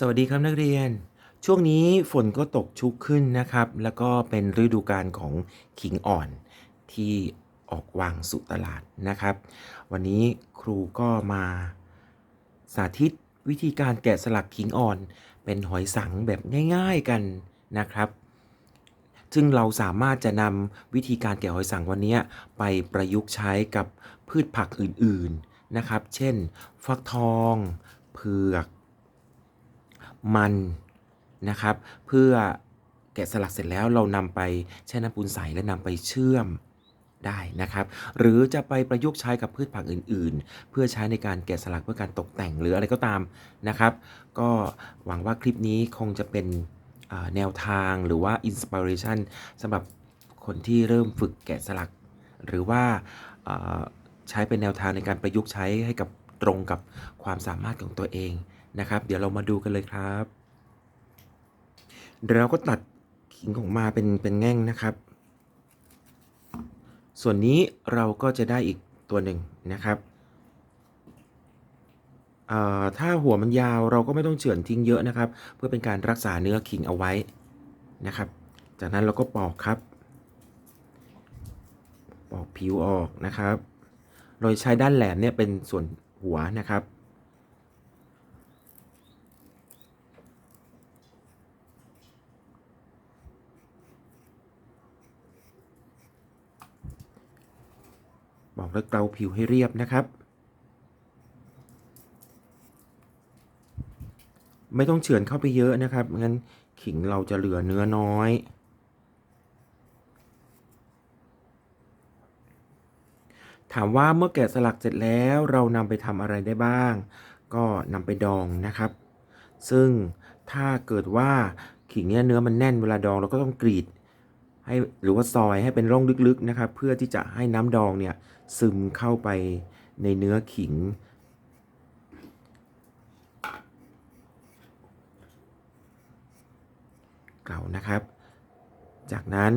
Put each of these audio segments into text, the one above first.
สวัสดีครับนักเรียน ช่วงนี้ฝนก็ตกชุกขึ้นนะครับ แล้วก็เป็นฤดูกาลของขิงอ่อนที่ออกวางสู่ตลาดนะครับ วันนี้ครูก็มาสาธิตวิธีการแกะสลักขิงอ่อน เป็นหอยสังแบบง่าย ๆกันนะครับ ซึ่งเราสามารถจะนำวิธีการแกะหอยสังวันนี้ไปประยุกต์ใช้กับพืชผักอื่นๆนะครับ เช่น ฟักทอง เผือก มันนะครับ เพื่อแกะสลักเสร็จแล้วเรานำไปแช่น้ำปูนใสและนำไปเชื่อมได้นะครับ หรือจะไปประยุกต์ใช้กับพืชผักอื่น ๆ เพื่อใช้ในการแกะสลักเพื่อการตกแต่งหรืออะไรก็ตามนะครับ ก็หวังว่าคลิปนี้คงจะเป็นแนวทางหรือว่าอินสปิเรชันสำหรับคนที่เริ่มฝึกแกะสลัก หรือว่าอ่าใช้เป็นแนวทางในการประยุกต์ใช้ให้กับตรงกับความสามารถของตัวเอง นะครับ เดี๋ยวเรามาดูกันเลยครับเราก็ตัดขิงของมาเป็นเป็นแง่งนะครับ ส่วนนี้เราก็จะได้อีกตัวหนึ่งนะครับถ้าหัวมันยาวเราก็ไม่ต้องเฉือนทิ้งเยอะนะครับ เพื่อเป็นการรักษาเนื้อขิงเอาไว้นะครับ จากนั้นเราก็ปอกครับ ปอกผิวออกนะครับ โดยใช้ด้านแหลมเนี่ยเป็นส่วนหัวนะครับ บอกแล้วเกลาผิวให้เรียบนะครับ ไม่ต้องเฉือนเข้าไปเยอะนะครับงั้นขิงเราจะเหลือเนื้อน้อย ถามว่าเมื่อแกะสลักเสร็จแล้วเรานำไปทำอะไรได้บ้าง ก็นำไปดองนะครับ ซึ่งถ้าเกิดว่าขิงเนี่ยเนื้อมันแน่นเวลาดองเราก็ต้องกรีดให้หรือว่าซอยให้เป็นร่องลึกๆนะครับ เพื่อที่จะให้น้ำดองเนี่ย ซึมเข้าไปในเนื้อขิง เก่านะครับ จากนั้น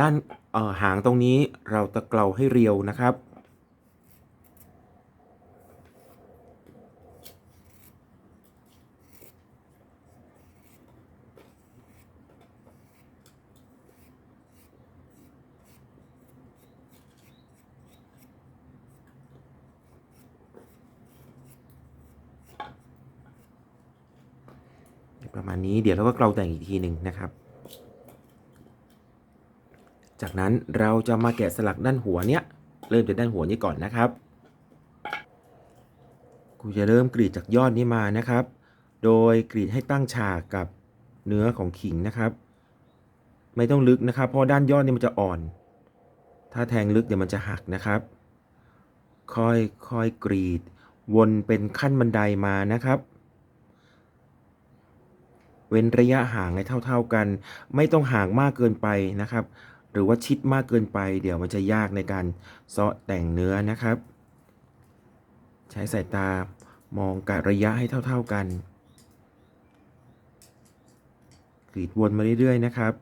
ด้านออหางตรงนี้เราตะเกลาให้เรียวนะครับ ประมาณนี้เดี๋ยวเราก็เกลาแต่งอีกทีหนึ่งนะครับ จากนั้นเราจะมาแกะสลักด้านหัวเนี้ยเริ่มจากด้านหัวนี้ก่อนนะครับ กูจะเริ่มกรีดจากยอดนี้มานะครับ โดยกรีดให้ตั้งฉากกับเนื้อของขิงนะครับ ไม่ต้องลึกนะครับ เพราะด้านยอดนี่มันจะอ่อน ถ้าแทงลึกเดี๋ยวมันจะหักนะครับ ค่อยค่อยกรีด วนเป็นขั้นบันไดมานะครับ เว้นระยะห่างให้เท่า ๆกัน ไม่ต้องห่างมากเกินไปนะครับ หรือว่าชิดมากเกินไป เดี๋ยวมันจะยากในการเซาะแต่งเนื้อนะครับ ใช้สายตามองกะระยะให้เท่า ๆกันกรีดวนมาเรื่อยๆนะครับ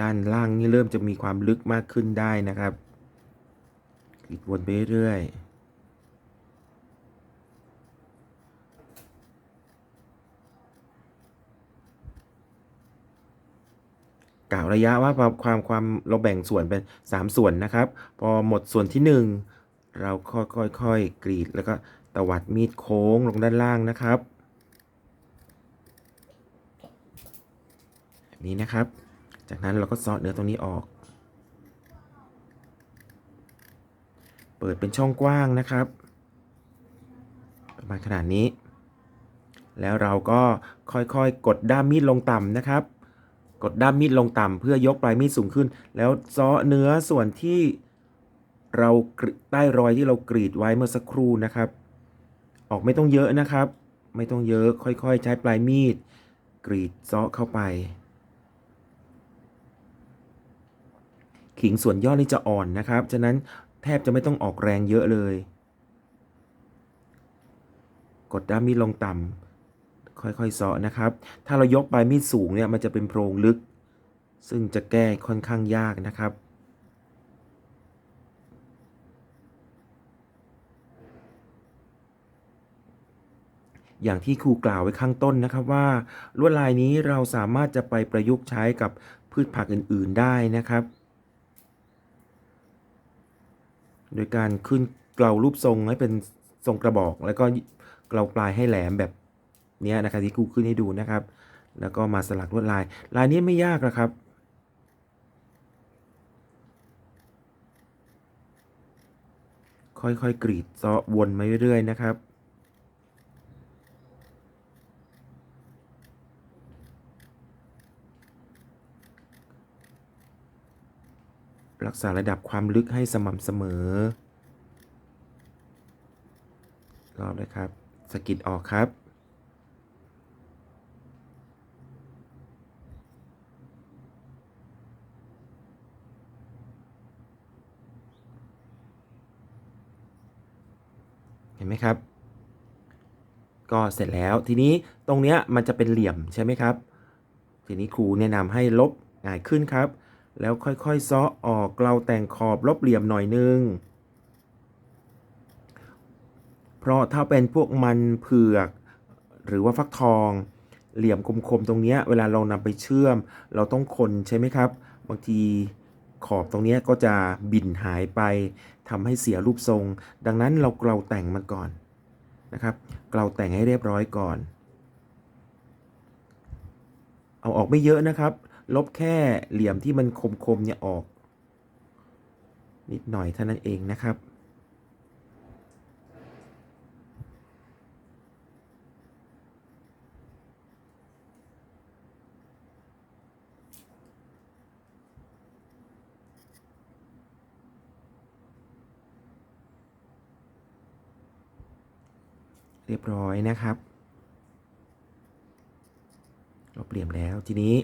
ด้านล่างนี่เริ่มจะมีความลึกมากขึ้นได้นะครับกรีดวนไปเรื่อยๆ กล่าว ระยะว่าความความความเราแบ่งส่วนเป็น 3 ส่วนนะครับ พอหมดส่วนที่ 1 เราค่อยๆค่อยๆกรีด แล้วก็ตวัดมีดโค้งลงด้านล่างนะครับแบบนี้นะครับ จากนั้นเราก็ซาะเนื้อตรงนี้ออก เปิดเป็นช่องกว้างนะครับ ประมาณขนาดนี้ แล้วเราก็ค่อยๆกดด้ามมีดลงต่ำนะครับ กดด้ามมีดลงต่ำเพื่อยกปลายมีดสูงขึ้น แล้วเซาะเนื้อส่วนที่เราใต้รอยที่เรากรีดไว้เมื่อสักครู่นะครับ ออกไม่ต้องเยอะนะครับ ไม่ต้องเยอะค่อยๆ ใช้ปลายมีด กรีดเซาะเข้าไป ขิงส่วนยอดนี่จะอ่อนนะครับ ฉะนั้นแทบจะไม่ต้องออกแรงเยอะเลย กดด้ามมีดลงต่ำ ค่อยๆเสาะนะครับ ถ้าเรายกปลายมีดสูงเนี่ยมันจะเป็นโพรงลึก ซึ่งจะแก้ค่อนข้างยากนะครับอย่างที่ครูกล่าวไว้ข้างต้นนะครับว่าลวดลายนี้เราสามารถจะไปประยุกต์ใช้กับพืชผักอื่นๆได้นะครับ โดยการขึ้นเกลารูปทรงให้เป็นทรงกระบอก แล้วก็เกลาปลายให้แหลมแบบ เนี้ยนะครับที่ครูขึ้นให้ดูนะครับ แล้วก็มาสลักลวดลาย ลายนี้ไม่ยากนะครับค่อยๆ กรีดเซาะวนมาเรื่อยๆ นะครับ รักษาระดับความลึกให้สม่ำเสมอ รอบเลยครับ สกิดออกครับ เห็นไหมครับ ก็เสร็จแล้วทีนี้ตรงเนี้ยมันจะเป็นเหลี่ยมใช่ไหมครับ ทีนี้ครูแนะนำให้ลบง่ายขึ้นครับ แล้วค่อยๆซาะออกเกลาแต่งขอบลบเหลี่ยมหน่อยนึงเพราะถ้าเป็นพวกมันเผือก หรือว่าฟักทอง เหลี่ยมคมๆตรงเนี้ยเวลาเรานำไปเชื่อม เราต้องคนใช่ไหมครับ บางที ขอบตรงนี้ก็จะบินหายไปทำให้เสียรูปทรง ดังนั้นเราเกลาแต่งมันก่อนนะครับ เกลาแต่งให้เรียบร้อยก่อน เอาออกไม่เยอะนะครับ ลบแค่เหลี่ยมที่มันคมๆเนี่ยออก นิดหน่อยเท่านั้นเองนะครับ เรียบร้อยนะครับ เราเปลี่ยนแล้วทีนี้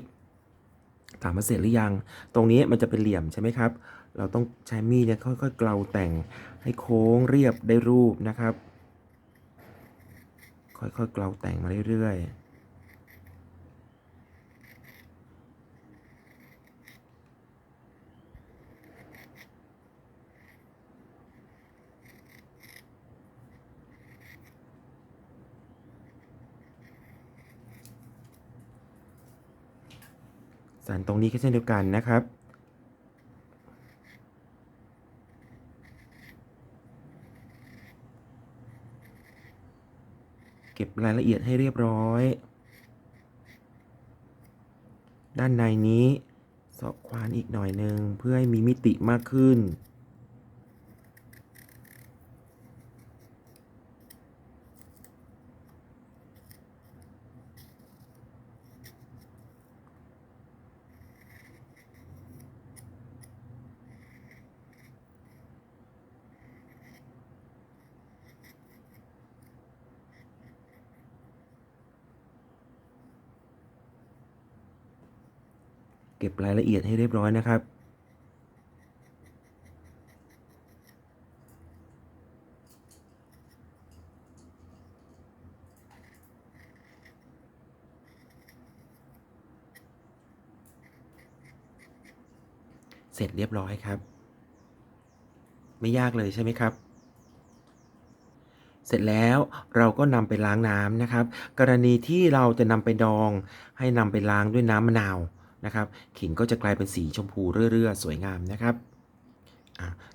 ถามมาเสร็จหรือยัง ตรงนี้มันจะเป็นเหลี่ยมใช่ไหมครับ เราต้องใช้มีดเนี่ยค่อยๆเกลาแต่งให้โค้งเรียบได้รูปนะครับ ค่อยๆเกลาแต่งมาเรื่อยๆ สันตรงนี้ก็เช่นเดียวกันนะครับ เก็บรายละเอียดให้เรียบร้อย ด้านในนี้สอบควานอีกหน่อยหนึ่งเพื่อให้มีมิติมากขึ้น ก็บรายละเอียดให้เรียบร้อยนะครับ เสร็จเรียบร้อยครับ ไม่ยากเลยใช่ไหมครับเสร็จแล้วเราก็นำไปล้างน้ำนะครับ กรณีที่เราจะนำไปดองให้นำไปล้างด้วยน้ำมะนาว นะครับขิงก็จะกลายเป็นสีชมพูเรื่อยๆ สวยงามนะครับ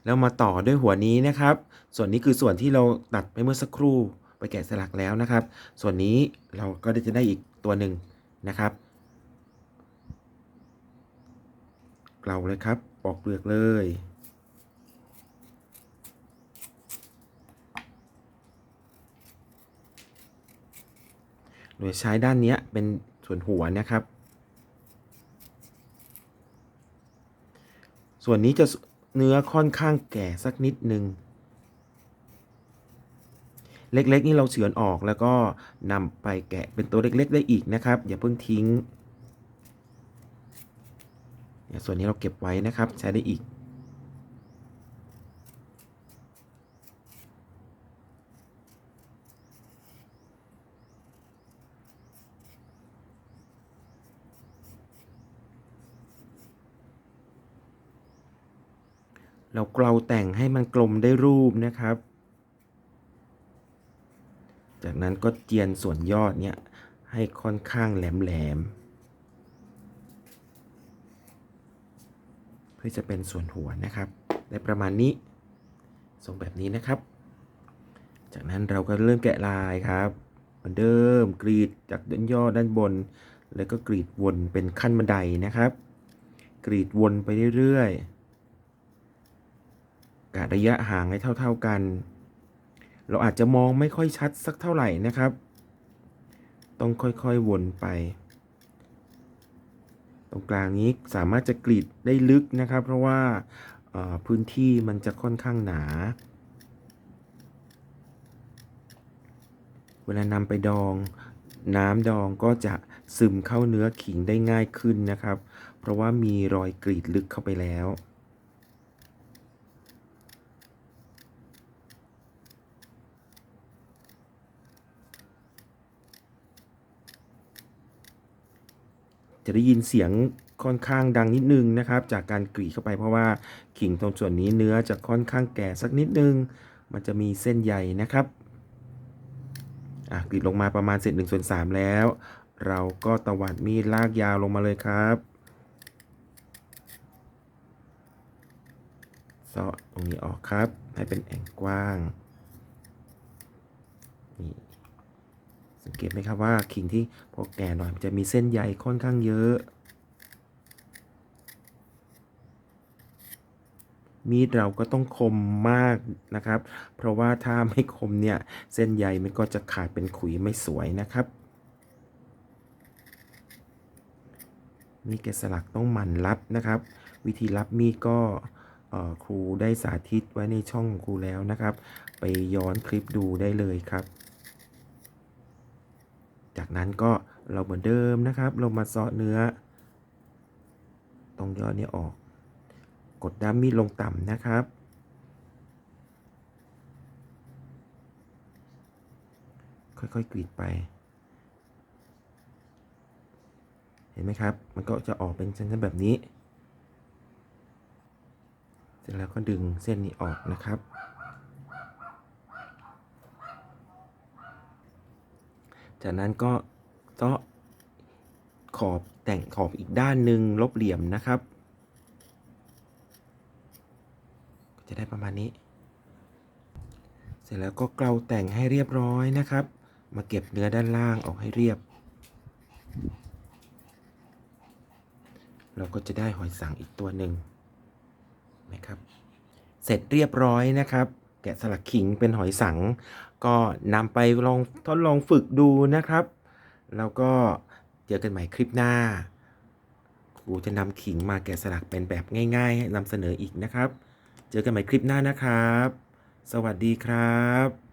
แล้วมาต่อด้วยหัวนี้นะครับ ส่วนนี้คือส่วนที่เราตัดไปเมื่อสักครู่ไปแกะสลักแล้วนะครับ ส่วนนี้เราก็จะได้อีกตัวหนึ่งนะครับเกลาเลยครับปอกเปลือกเลย โดยใช้ด้านนี้เป็นส่วนหัวนะครับ ส่วนนี้จะเนื้อค่อนข้างแก่สักนิดนึง เล็กๆนี่เราเฉือนออกแล้วก็นำไปแกะเป็นตัวเล็ก ๆ ได้อีกนะครับ อย่าเพิ่งทิ้งเนี่ยส่วนนี้เราเก็บไว้นะครับใช้ได้อีก เราเกลาแต่งให้มันกลมได้รูปนะครับ จากนั้นก็เจียนส่วนยอดเนี่ยให้ค่อนข้างแหลมๆ เพื่อจะเป็นส่วนหัวนะครับ ได้ประมาณนี้ทรงแบบนี้นะครับ จากนั้นเราก็เริ่มแกะลายครับ เหมือนเดิมกรีดจากด้านยอดด้านบน แล้วก็กรีดวนเป็นขั้นบันไดนะครับ กรีดวนไปเรื่อยๆ กะระยะห่างให้เท่า ๆกัน เราอาจจะมองไม่ค่อยชัดสักเท่าไหร่นะครับ ต้องค่อยๆวนไป ตรงกลางนี้สามารถจะกรีดได้ลึกนะครับ เพราะว่าพื้นที่มันจะค่อนข้างหนา เวลานำไปดองน้ำดองก็จะซึมเข้าเนื้อขิงได้ง่ายขึ้นนะครับ เพราะว่ามีรอยกรีดลึกเข้าไปแล้ว จะได้ยินเสียงค่อนข้างดังนิดนึงนะครับ จากการกรีดเข้าไปเพราะว่าขิงตรงส่วนนี้เนื้อจะค่อนข้างแก่สักนิดนึง มันจะมีเส้นใยนะครับอะกรีดลงมาประมาณเศษหนึ่งส่วนสามแล้ว เราก็ตวัดมีดลากยาวลงมาเลยครับเซาะตรงนี้ออกครับ ให้เป็นแอ่งกว้างนี่ สังเกตไหมครับว่าขิงที่พอแก่หน่อยมันจะมีเส้นใยค่อนข้างเยอะ มีดเราก็ต้องคมมากนะครับ เพราะว่าถ้าไม่คมเนี่ยเส้นใยมันก็จะขาดเป็นขุยไม่สวยนะครับ มีดแกะสลักต้องหมั่นรับนะครับ วิธีรับมีดก็ครูได้สาธิตไว้ในช่องครูแล้วนะครับ ไปย้อนคลิปดูได้เลยครับ จากนั้นก็เราเหมือนเดิมนะครับ เรามาเซาะเนื้อ ตรงยอดนี้ออก กดด้ามมีดลงต่ำนะครับ ค่อยๆกรีดไป เห็นไหมครับ มันก็จะออกเป็นเส้นๆแบบนี้ เสร็จแล้วก็ดึงเส้นนี้ออกนะครับ จากนั้นก็เซาะขอบแต่งขอบอีกด้านหนึ่งลบเหลี่ยมนะครับ จะได้ประมาณนี้ เสร็จแล้วก็เกลาแต่งให้เรียบร้อยนะครับ มาเก็บเนื้อด้านล่างออกให้เรียบ เราก็จะได้หอยสังอีกตัวหนึ่งนะครับ เสร็จเรียบร้อยนะครับ แกะสลักขิงเป็นหอยสัง ก็นำไปลองทดลองฝึกดูนะครับ แล้วก็เจอกันใหม่คลิปหน้า ครูจะนำขิงมาแกะสลักเป็นแบบง่ายๆให้นำเสนออีกนะครับ เจอกันใหม่คลิปหน้านะครับ สวัสดีครับ